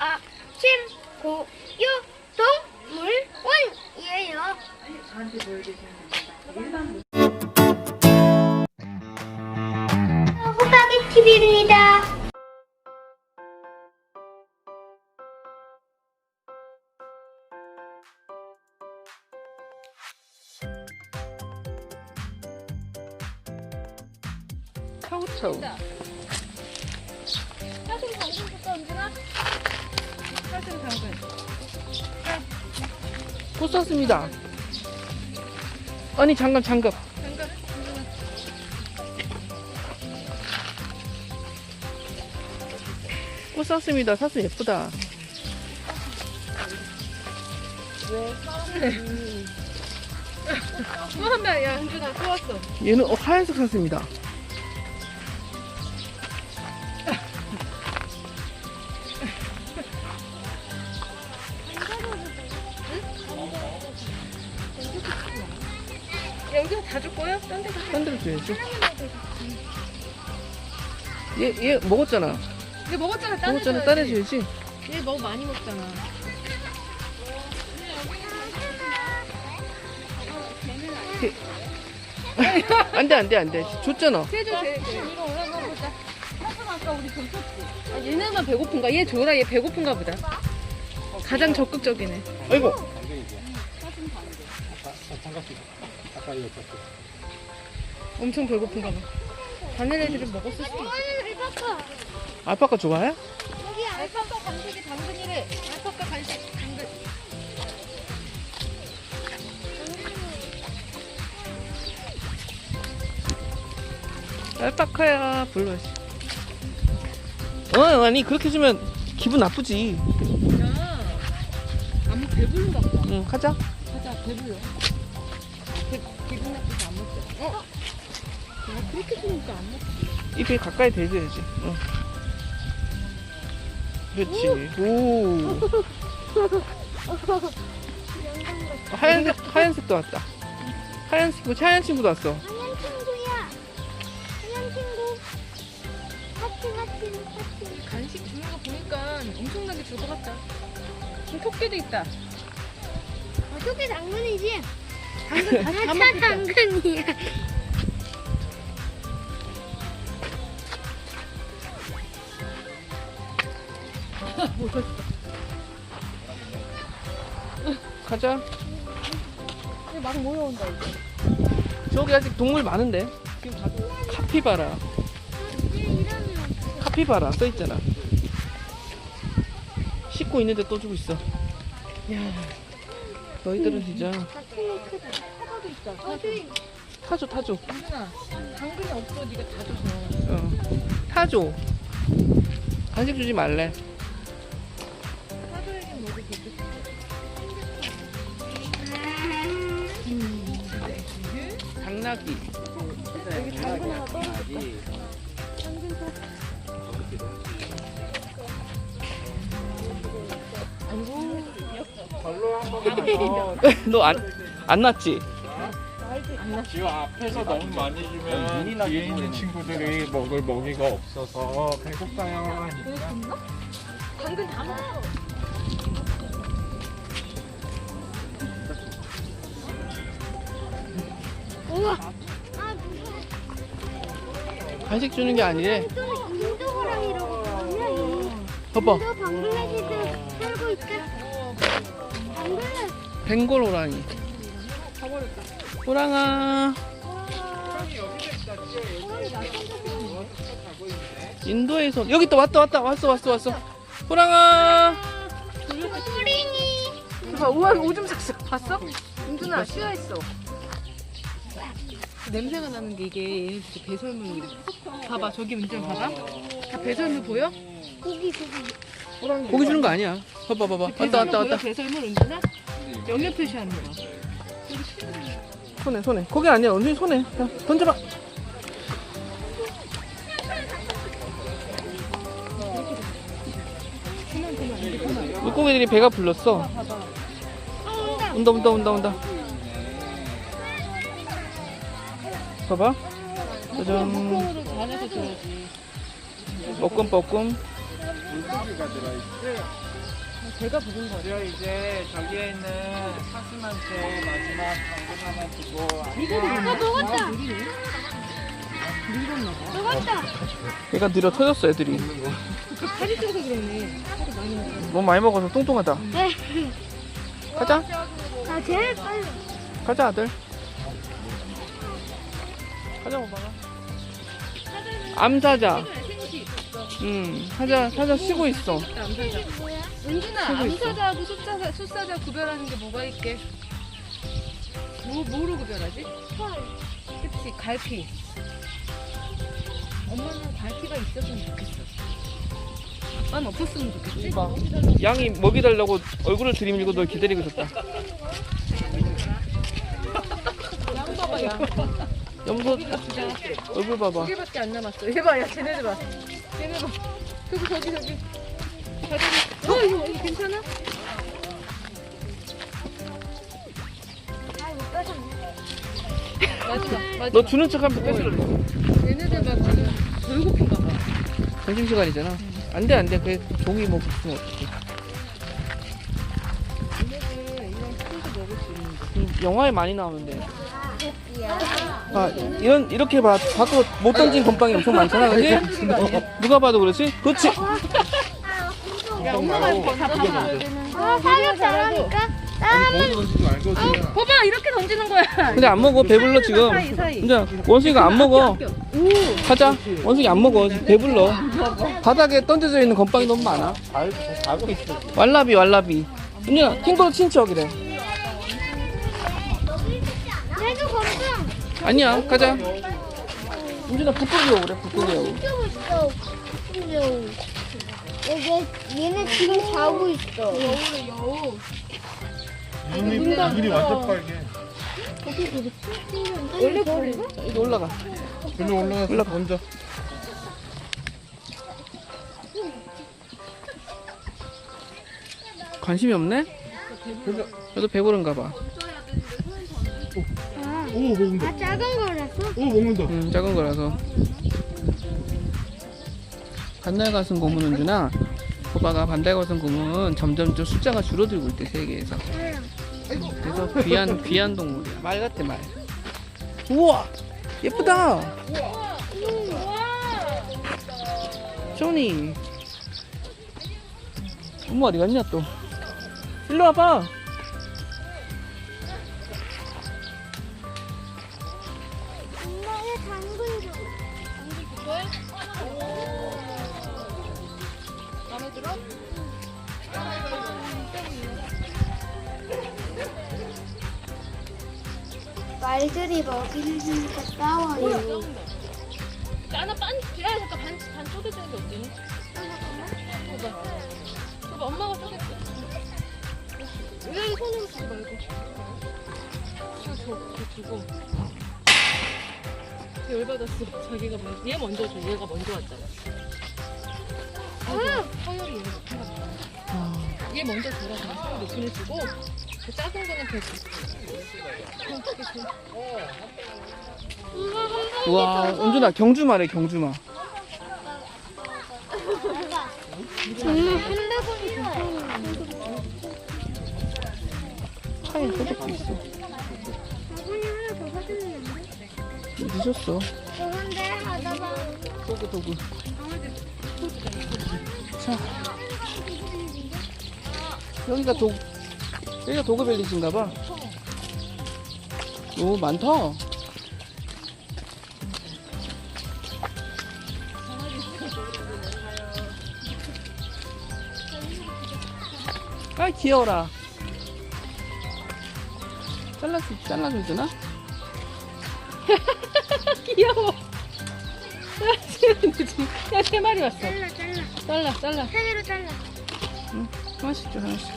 아침 고유 동물원이에요. 호박이 TV입니다. 차우차우. 당근. 또 쐈습니다. 아니 장갑 장갑. 당근. 꽃 쐈습니다. 사슴 예쁘다. 또한 명, 야, 은준아, 또 왔어. 얘는 어, 하얀색 사슴이다. 줘야지. 얘, 얘 먹었잖아. 얘 먹었잖아, 딴 먹었잖아. 데 딴에 줘야지. 얘 너무 많이 먹잖아. 안 돼, 안 돼, 안 돼. 줬잖아. 세줘, 세. 이거 올라가 보자. 사슴 아까 우리 좀 쳤지? 아, 얘네만 배고픈가? 얘 줘라, 얘 배고픈가 보다. 가장 적극적이네. 아이고. 엄청 배고픈가 봐. 다른 애들은 먹었을 수도 있어. 알파카. 알파카 좋아해? 여기 알파카 간식이 당근이래. 알파카 간식 당근. 알파카야. 불러야지. 어, 아니, 그렇게 주면 기분 나쁘지. 야, 아무 배불러 갖고 응, 가자. 가자, 배불러. 배, 기분 나쁘지 안 먹자. 어? 야, 그렇게 주니까 안 먹지. 입에 가까이 대줘야지. 응. 그렇지. 오. 하얀색, 하얀색도 왔다. 하얀색, 하얀 친구도 왔어. 안녕 친구야. 안녕 친구. 하트 하트 하트. 간식 주는 거 보니까 엄청나게 줄 것 같다. 지금 토끼도 있다. 어, 저게 당근이지? 당근 다, 다 차. 당근이야. 가자. 막 모여온다, 이제. 저기 아직 동물 많은데. 지금 가도. 카피바라. 카피바라 써 있잖아. 씻고 있는데 또 주고 있어. 야, 너희들은 진짜. 사과도 있다. 타줘, 타줘. 당근이 없어. 네가 다 줘서. 어. 타줘. 간식 주지 말래. 당나귀. 여기 당근 하나 떨어졌다. 너 안, 안 났지? 이 앞에서 너무 많이 주면 뒤에 있는 친구들이 먹을 먹이가 없어서 배고파요 하니까 당근 다 먹었어. 우와. 아, 무서워. 간식 주는 게 아니래. 인도, 인도 호랑이라고 그러냐? 봐봐. 인도 방글라데시 살고 있다. 방글라데시. 벵골 호랑이. 호랑아. 인도에서 여기 또 왔다 왔다 왔어 왔어 왔어. 호랑아. 호랑이. 봐, 우와, 오줌 싹싹 봤어? 은준아, 쉬어 있어. 냄새가 나는 게 이게 얘네 진짜 배설물. 봐봐, 저기 은준 봐봐. 다 배설물 보여? 고기, 고기. 고기 주는 거 아니야. 봐봐 봐봐. 왔다 배설물 왔다 보여, 왔다. 배설물 은준아? 영역 표시하는 거야. 손에 손에. 거기 아니야. 언니 손에. 자, 던져봐. 물고기들이 배가 불렀어. 온다 온다 온다 온다. 봐봐. 짜잔. 잘해서 줘야지. 물고기가 들어있지. 제가 부른 거 그리고 이제 저기에 있는 사슴한테 마지막 당근 하나 주고 이거 아, 먹었다. 늙었나 봐. 먹었다. 얘가 느려 터졌어 애들이. 살이 쪄서 그러네. 살이 많이 먹어. 너무 많이 먹어서 뚱뚱하다. 네. 가자. 아, 제일 빨리. 가자 아들. 가자 오빠가. 암사자. 응. 사자 사자 쉬고 있어. 암사자. 은준아, 있어. 암사자하고 숫사자, 숫사자 구별하는 게 뭐가 있게? 뭐, 뭐로 구별하지? 털. 그치, 갈피. 엄마는 갈피가 있었으면 좋겠어. 아빠는 없었으면 좋겠지? 봐. 양이 먹이 달라고 얼굴을 들이밀고 널 기다리고 있었다. 양 봐봐, 양. 염소. 얼굴 봐봐. 두 개밖에 안 남았어. 해봐, 야, 쟤네들 봐. 쟤네 봐. 저기, 저기, 저기. 가자. 어, 이거, 이거 괜찮아? 아. 마지막, 마지막. 너 주는 척하면 뺏으려. 얘네들 막 지금 배고픈가 봐. 점심 시간이잖아. 안 돼 안 돼. 그 종이 뭐 붙으면 어떡해. 얘네들 이런 풀도 먹을 수 있는 거. 음, 영화에 많이 나오는데. 아 이런 이렇게 봐. 밖으로 못 던진 건빵이 엄청 많잖아, 그지? 누가 봐도 그렇지? 그렇지. 야, 엄마가 이거 던져봐. 아, 사격 잘하니까. 나 한번 던지지 말고 그냥 봐봐, 이렇게 던지는 거야. 근데 안 먹어. 배불러 지금. 사이, 사이. 이제 원숭이가 안 먹어. 가자. 원숭이 안 먹어. 배불러. 바닥에 던져져 있는 건빵이 너무 많아. 잘 자고 있어. 왈라비 왈라비. 은준아 캥거루 친척이래. 아니야. 가자. 은준아 북극이 오래 북극이 오. 이쪽고 있어. 여우. 얘, 얘네 지금 자고 있어. 눈이 눈이 완전 빨개. 원래? 자, 여기 올라가. 그냥 올라가서 올라가. 던져. 관심이 없네? 너도 배부른가 봐. 아, 오 먹는다. 아 작은 거라서? 오 먹는다. 음, 작은 거라서. 반달 가슴 고문은 주나 오빠가 반달 가슴 고문 점점 좀 숫자가 줄어들고 있대 세계에서. 그래서 귀한 귀한 동물이야. 말 같아 말. 우와 예쁘다. 쇼니. 엄마 어디 갔냐 또? 일로 와봐. 마음에 들어? 말들이 먹이를 주니까 싸워요. 나나 반, 야, 잠깐 반, 반 쪼개주는 게 어때니? 봐봐. 봐봐, 엄마가 쪼개줘. 왜 손으로 주지 말고. 저, 저, 저 주고. 쟤 열받았어. 자기가 먼저, 얘 먼저 줘. 얘가 먼저 왔잖아. 아, 서열이 얘가 높은가 보다. 얘 먼저 줘라. 그냥 서열 높은 애 주고, 그 작은 거는. 어, 걔 줘. 우와 은준아 경주 말해 경주마. 정말 한다고 괜찮아요. 차에 소독도 있어. 저분이 하나 더 사주면 안? 늦었어. 하다가 도구 도구. 자 여기가 도 여기가 도그벨리지인가 봐. 오 많다. 아 귀여워라. 잘라 잘라줄 되나? 귀여워. 야, 세 마리 왔어. 잘라 잘라. 잘라, 잘라. 세 개로 잘라. 하나씩 줘 하나씩.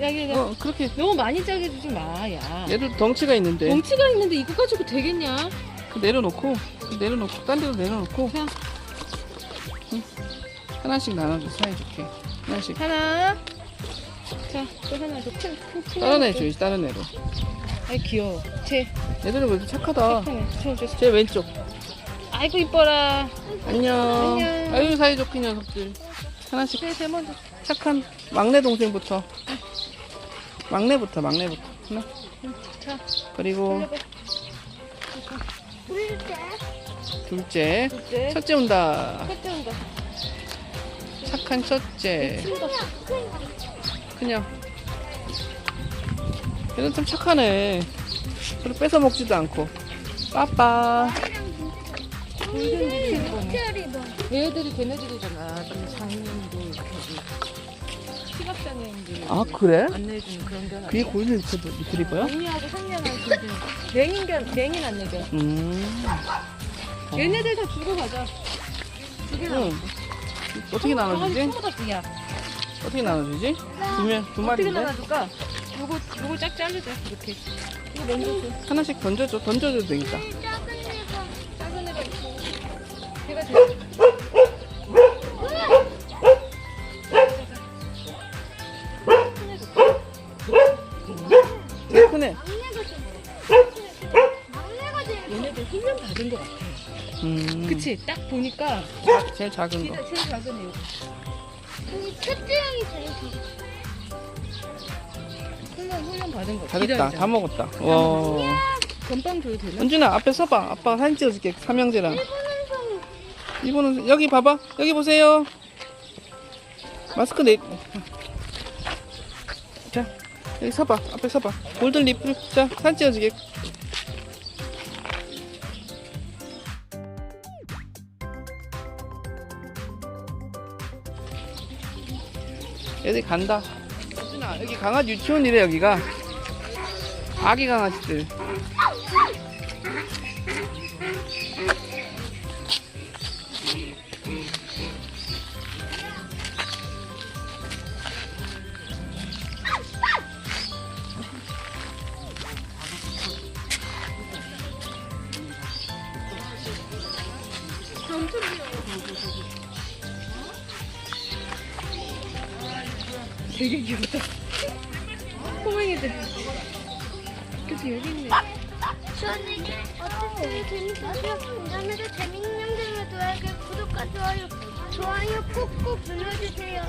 야, 야, 야. 어 그렇게 너무 많이 짜게 주지 마, 야. 얘도 덩치가 있는데 덩치가 있는데 이거 가지고 되겠냐? 그 내려놓고 그 내려놓고 딴 데로 내려놓고 그냥 응. 하나씩 나눠줘 사이좋게 하나씩 하나. 자, 또 하나 더 큰, 큰, 큰. 다른 애 줘야지 다른 애로 아이, 귀여워. 쟤, 얘들은 왜 이렇게 착하다 제 왼쪽 아이고, 이뻐라. 안녕 안녕. 아유 사이좋게 녀석들 하나씩 제, 제 먼저. 착한 막내 동생부터. 막내부터 막내부터 하나. 자, 그리고. 둘째. 둘째. 둘째. 첫째 온다. 첫째 온다. 착한 첫째. 그냥. 얘는 참 착하네. 그리고 뺏어 먹지도 않고. 빠빠. 얘들이 걔네들이잖아. 좀 장님도 시각장애인들 아 그래? 안내해주는 그런 게 그게 골든 리트리버- 리트리버야? 언니하고 상냥한 그게 맹인 견 맹인 안내견. 음. 어. 얘네들 다 주고 가자. 두개 응. 어떻게 나눠주지? 전부 다 두야. 어떻게 나눠주지? 두 명, 두 어떻게 마리인데? 나눠줄까? 요거 요거 짝 자르자 이렇게. 이거 먼저 줘. 하나씩 던져줘, 던져줘도 되겠다. 작은 애가. 작은 애가 있고. 걔가 제일 되게 크네. 막내가 제일. 막내가 제일. 얘네들 훈련 받은 것 같아. 음. 그치? 딱 보니까 자, 제일 작은 거. 제일, 제일 작은 애. 우리 첫째 형이 제일 좋아. 훈련 훈련 받은 거. 다 됐다. 다 먹었다. 와. 건빵 줘도 되나? 은준아, 앞에 서봐. 아빠가 사진 찍어줄게. 삼형제랑. 이분은, 여기 봐봐. 여기 보세요. 마스크 내. 자, 여기 서봐. 앞에 서봐. 골든 리플. 자, 사진 찍어줄게. 애들 간다. 여기 강아지 유치원이래, 여기가. 아기 강아지들. 되게 귀엽다. 그래서 여기 있네. 수원이 어떻게 재밌게 운전해서 재밌는 데도 알게 구독과 좋아요 좋아요 꾹꾹 눌러주세요.